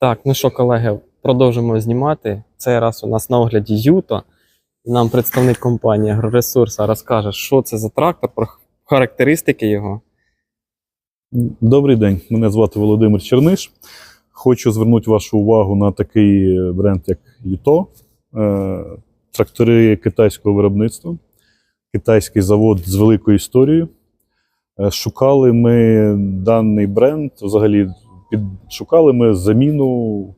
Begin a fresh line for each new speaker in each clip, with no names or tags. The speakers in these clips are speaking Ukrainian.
Так, ну що, колеги, продовжимо знімати. Цей раз у нас на огляді Юто. Нам представник компанії Агроресурса розкаже, що це за трактор, про характеристики його.
Добрий день, мене звати Володимир Черниш. Хочу звернути вашу увагу на такий бренд, як Юто. Е, Трактори китайського виробництва, китайський завод з великою історією. Е, Шукали ми даний бренд, взагалі під, шукали ми заміну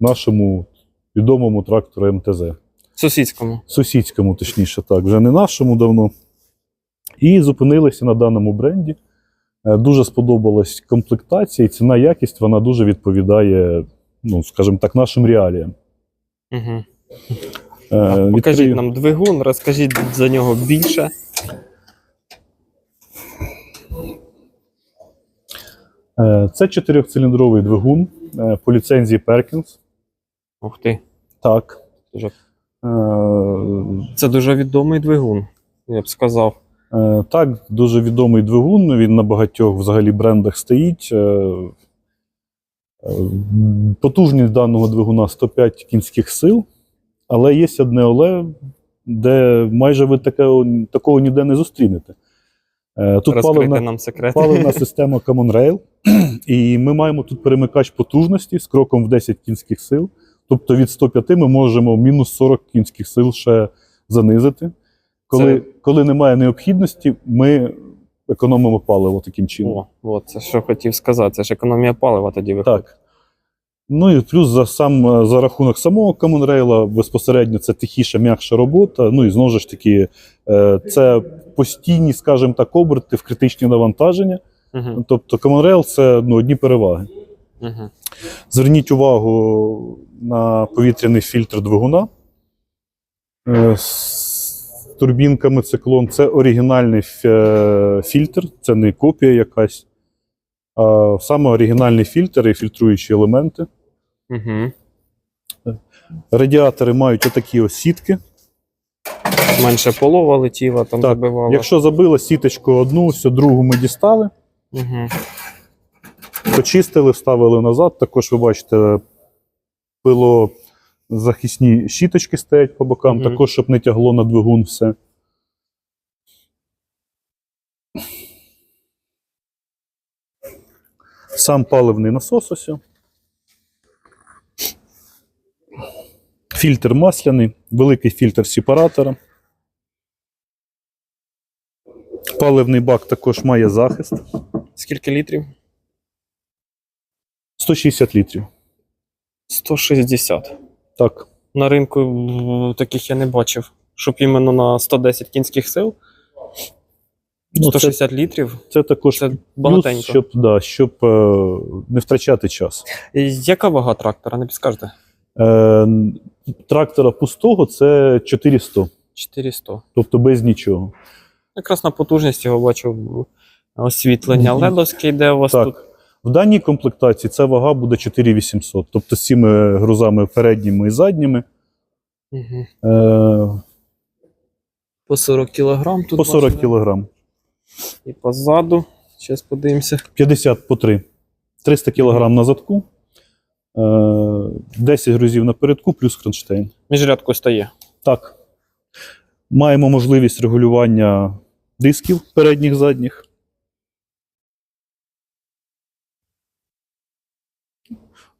нашому відомому трактору МТЗ.
Сусідському.
Сусідському, точніше, так, вже не нашому давно. І зупинилися на даному бренді. Е, Дуже сподобалась комплектація і ціна якість вона дуже відповідає, ну, скажімо так, нашим реаліям.
Угу.
Е,
Покажіть
відкрию-
нам двигун, розкажіть за нього більше.
Це чотирьохциліндровий двигун е, по ліцензії Perkins.
Ух ти.
Так.
Дуже.
Е,
Це дуже відомий двигун, я б сказав.
Е, Так, дуже відомий двигун. Він на багатьох взагалі брендах стоїть. Е, е, Потужність даного двигуна 105 кінських сил, але є одне оле, де майже ви такого, такого ніде не зустрінете. Е, Тут
Розкрити
паливна,
нам секрет.
паливна система Common Rail, і ми маємо тут перемикач потужності з кроком в 10 кінських сил. Тобто від 105 ми можемо мінус 40 кінських сил ще занизити. Коли,
Це-
коли немає необхідності, ми економимо паливо таким чином.
О, от, це що хотів сказати. Це ж економія палива тоді виходить.
Так. Ну і плюс за сам е, за рахунок самого Common безпосередньо це тихіша, м'якша робота. Ну і знову ж таки, е, це постійні, скажімо так, оберти в критичні навантаження.
Угу.
Тобто Rail це ну, одні переваги.
Угу.
Зверніть увагу на повітряний фільтр двигуна Е, з турбінками циклон. Це оригінальний фільтр, це не копія якась. А саме оригінальний фільтр і фільтруючі елементи.
Угу.
Радіатори мають отакі ось сітки.
Менше полова летіла, там
Так,
забивала.
Якщо забила сіточку одну, все другу ми дістали,
Угу.
почистили, вставили назад. Також ви бачите, пило захисні щіточки стоять по бокам,
Мгм.
також, щоб не тягло на двигун все. Сам паливний насос ось. Фільтр масляний, великий фільтр сепаратора. Паливний бак також має захист.
Скільки літрів?
160 літрів.
160.
Так.
На ринку таких я не бачив. Щоб іменно на 110 кінських сил,
Ну, це,
160 літрів.
це також
Це
плюс, щоб, да, щоб е, не втрачати час.
Яка вага трактора, не підскажете?
Е, трактора пустого це 400,
400.
тобто без нічого.
Якраз на потужність його бачив освітлення ледовське йде у вас тут.
В даній комплектації ця вага буде 4800, тобто з цими грузами передніми і задніми.
Угу.
Е,
По 40 кілограм тут.
по 40
бачу,
кг.
І позаду. Зараз подивимося.
50 по 3. 300 кг на задку. Е, 10 грузів на передку, плюс кронштейн.
Міжрядку стає.
Так. Маємо можливість регулювання дисків передніх задніх.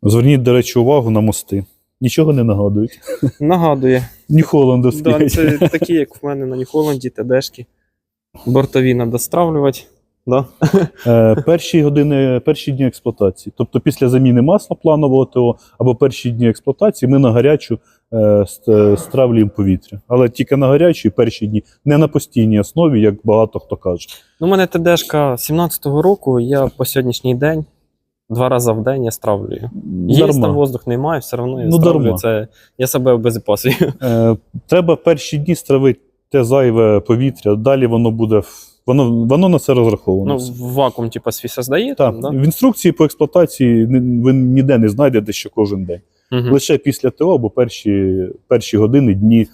Зверніть, до речі, увагу на мости. Нічого не нагадують.
Нагадує.
Ні Холландовські.
Да, це такі, як в мене на Нью-Холланді, ТДшки. Бортові треба стравлювати. Да?
Е, перші години, перші дні експлуатації. Тобто після заміни масла планового ТО або перші дні експлуатації ми на гарячу е, стравлюємо повітря. Але тільки на гарячу перші дні, не на постійній основі, як багато хто каже.
Ну, у мене ТДшка 17-го року, я по сьогоднішній день два рази в день я стравлюю. Є там воздух немає, все одно я
Ну,
стравлюю.
дарма.
Це я себе обезопасую.
Е, треба перші дні стравити те зайве повітря, далі воно буде. Воно, воно на це розраховано.
Ну, в вакуум, типа, свій создає.
Так,
Там, да?
В інструкції по експлуатації ви ніде не знайдете що кожен день.
Мгм.
Лише після ТО або перші, перші години, дні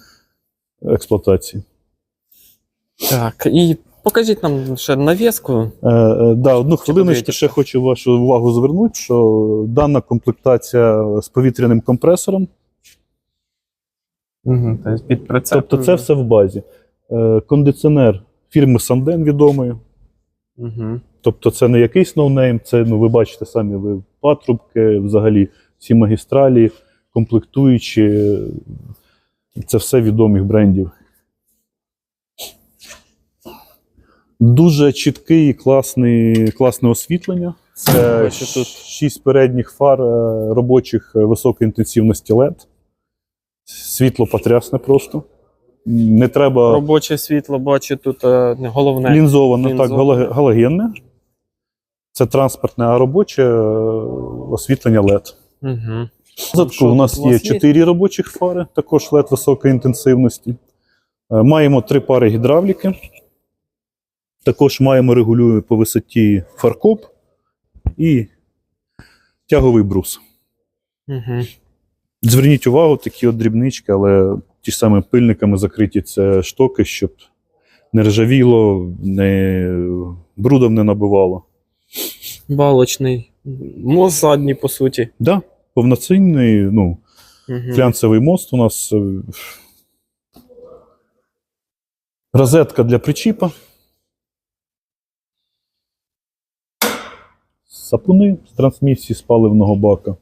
експлуатації.
Так, і покажіть нам ще навіску.
Е, е, да, одну хвилиночку ще хочу вашу увагу звернути, що дана комплектація з повітряним компресором,
Угу, тобто під прицеп.
тобто це все в базі. Е, кондиціонер фірми Санден відомої.
Угу.
Тобто це не якийсь ноунейм, це ну, ви бачите самі ви патрубки, взагалі всі магістралі, комплектуючі. Це все відомих брендів. Дуже чіткий і класний, класне освітлення. Це
тут.
шість передніх фар е, робочих е, високої інтенсивності LED. Світло потрясне просто. Не треба
Робоче світло, бачу тут е, головне.
лінзоване, так,
Лінзоване.
галогенне. Це транспортне, а робоче е, освітлення LED.
Угу.
Задку у нас є
вас
4 робочих фари, також LED високої інтенсивності. Е, Маємо три пари гідравліки. Також маємо регулюємо по висоті фаркоп і тяговий брус.
Угу.
Зверніть увагу, такі от дрібнички, але ті ж самими пильниками закриті це штоки, щоб не ржавіло, не брудом не набивало.
Балочний. Мост задній, по суті.
Да, повноцінний, ну,
Угу.
Глянцевий мост у нас. е, Розетка для причіпа. Сапуни з трансмісії з паливного бака.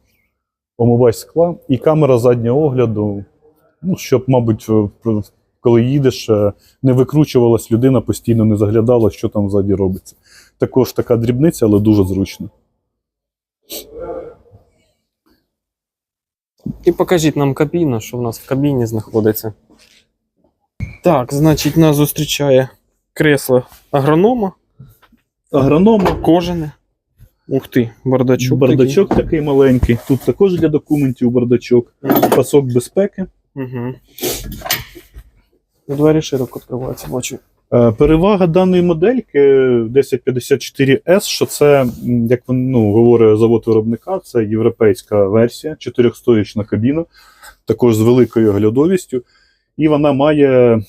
Омивач скла і камера заднього огляду. Ну, щоб, мабуть, в- коли їдеш, е, не викручувалась людина, постійно не заглядала, що там ззаді робиться. Також така дрібниця, але дуже зручно.
І покажіть нам кабіну, що в нас в кабіні знаходиться. Так, значить, нас зустрічає кресло агронома,
Агронома,
кожане. Ух ти, бардачок.
бардачок такий маленький. Тут також для документів бардачок. Пасок безпеки.
Угу. Двері широко відкриваються, бачу.
Е, Перевага даної модельки 1054S, що це, як ну, говорить завод виробника, це європейська версія, чотирьохстоячна кабіна, також з великою оглядовістю. І вона має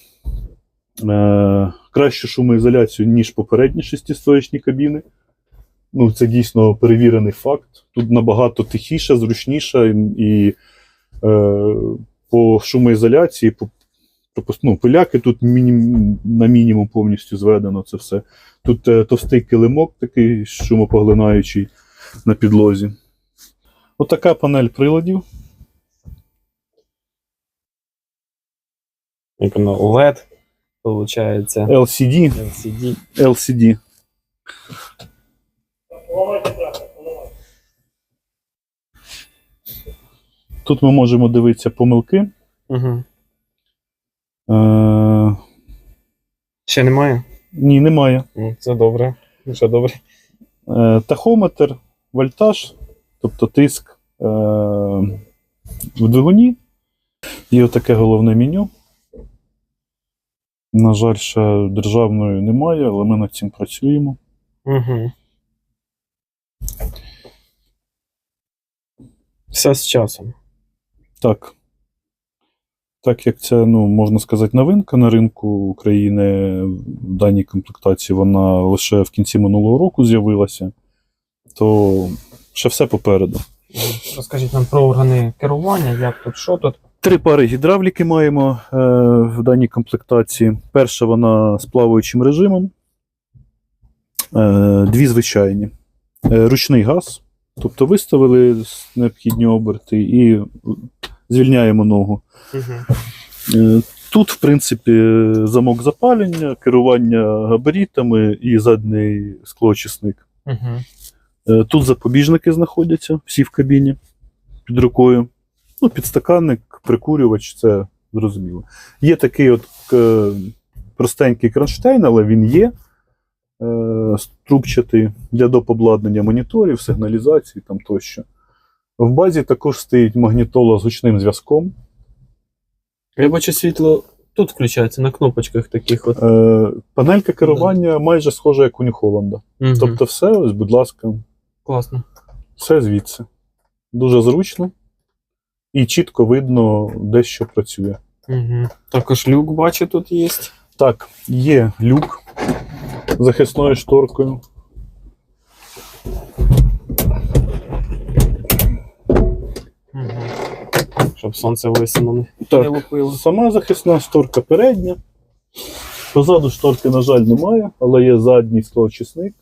е, кращу шумоізоляцію, ніж попередні шестистоячні кабіни. Ну, це дійсно перевірений факт. Тут набагато тихіше, зручніше і е, по шумоізоляції, по ну, пиляки тут мінім, на мінімум повністю зведено це все. Тут е, товстий килимок такий шумопоглинаючий на підлозі. Отака панель приладів.
Як воно LED, виходить.
LCD.
LCD.
LCD. Тут ми можемо дивитися помилки.
Угу.
Е,
Ще немає?
ні, немає.
Ну, Це добре. Все добре.
Е, тахометр, вольтаж, тобто тиск е, в двигуні. І отаке головне меню. На жаль, ще державної немає, але ми над цим працюємо.
Угу. Все з часом.
Так. Так як це, ну, можна сказати, новинка на ринку України в даній комплектації, вона лише в кінці минулого року з'явилася, то ще все попереду.
Розкажіть нам про органи керування, як тут, що тут.
Три пари гідравліки маємо е, в даній комплектації. Перша вона з плаваючим режимом, е, дві звичайні. Е, ручний газ, тобто виставили необхідні оберти і звільняємо ногу.
Угу.
Е, Тут, в принципі, замок запалення, керування габаритами і задній склоочисник.
Угу.
Е, Тут запобіжники знаходяться, всі в кабіні під рукою. Ну, підстаканник, прикурювач, це зрозуміло. Є такий от е, простенький кронштейн, але він є. Е, струбчатий для доп. обладнання моніторів, сигналізації там тощо. В базі також стоїть магнітола з гучним зв'язком.
Я бачу світло тут включається на кнопочках таких от.
Е, панелька керування майже схожа, як у Holland.
Угу.
Тобто, все, ось, будь ласка,
Класно.
все звідси. Дуже зручно і чітко видно, де що працює.
Угу. Також люк бачу тут є.
Так, є люк. Захисною шторкою.
Щоб сонце в лисину не, не
Так,
лупило.
сама захисна шторка передня. Позаду шторки, на жаль, немає, але є задній склоочисник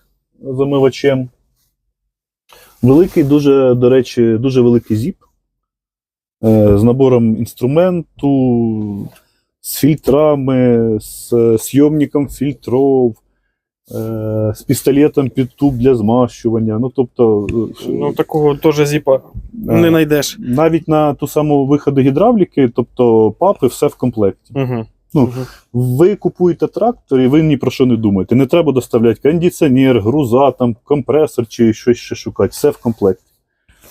з омивачем. Великий, дуже, до речі, дуже великий зіп. Е, з набором інструменту, з фільтрами, з фільтров, е, з пістолетом під туб для змащування. Ну, тобто, е,
Ну, такого теж зіпа
е,
не знайдеш.
навіть на ту саму виходу гідравліки, тобто папи, все в комплекті.
Угу.
Ну,
Угу.
Ви купуєте трактор і ви ні про що не думаєте. Не треба доставляти кондиціонер, груза, там, компресор чи щось ще шукати. Все в комплекті.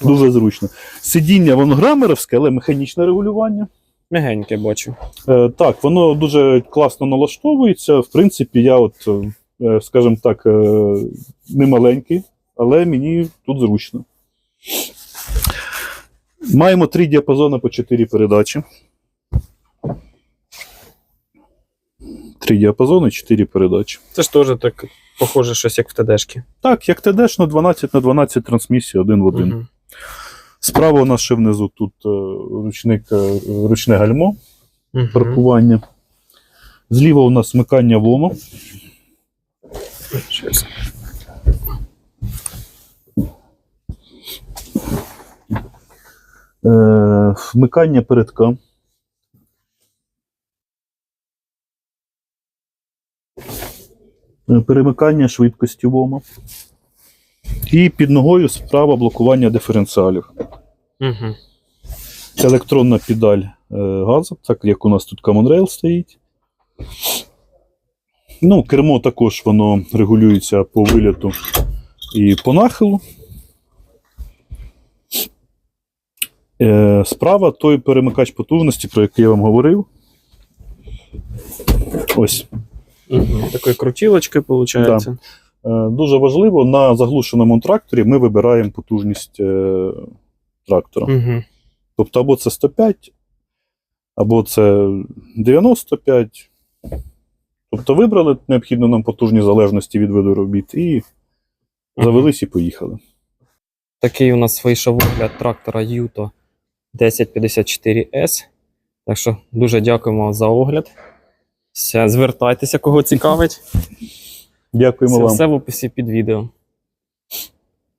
Дуже зручно. Сидіння воно грамеровське, але механічне регулювання.
Мягеньке бачу.
Е, так, воно дуже класно налаштовується. В принципі, я, от, е, скажімо так, е, не маленький, але мені тут зручно. Маємо три діапазони по чотири передачі. Три діапазони, чотири передачі.
Це ж теж так похоже щось як в ТДшки.
Так, як ТДшно 12 на 12 трансмісій один в один.
Угу.
Справа у нас ще внизу тут е, ручник, е, ручне гальмо.
Угу.
паркування. Зліва у нас смикання вмикання ВОМа. Е, вмикання передка. Е, Перемикання швидкості ВОМа. І під ногою справа блокування диференціалів.
Угу.
електронна педаль е, газу, так як у нас тут Common Rail стоїть. Ну, кермо також воно регулюється по виліту і по нахилу. Е, справа той перемикач потужності, про який я вам говорив. Ось.
Угу. Крутілочки, виходить.
Е, дуже важливо, на заглушеному тракторі ми вибираємо потужність е, трактора.
Угу.
Тобто або це 105, або це 95. Тобто вибрали необхідну нам потужні залежності від виду робіт і завелись і поїхали.
Такий у нас вийшов огляд трактора Юто 1054S. Так що дуже дякуємо за огляд. Звертайтеся, кого цікавить.
Дякуємо
Це
вам.
все в описі під відео.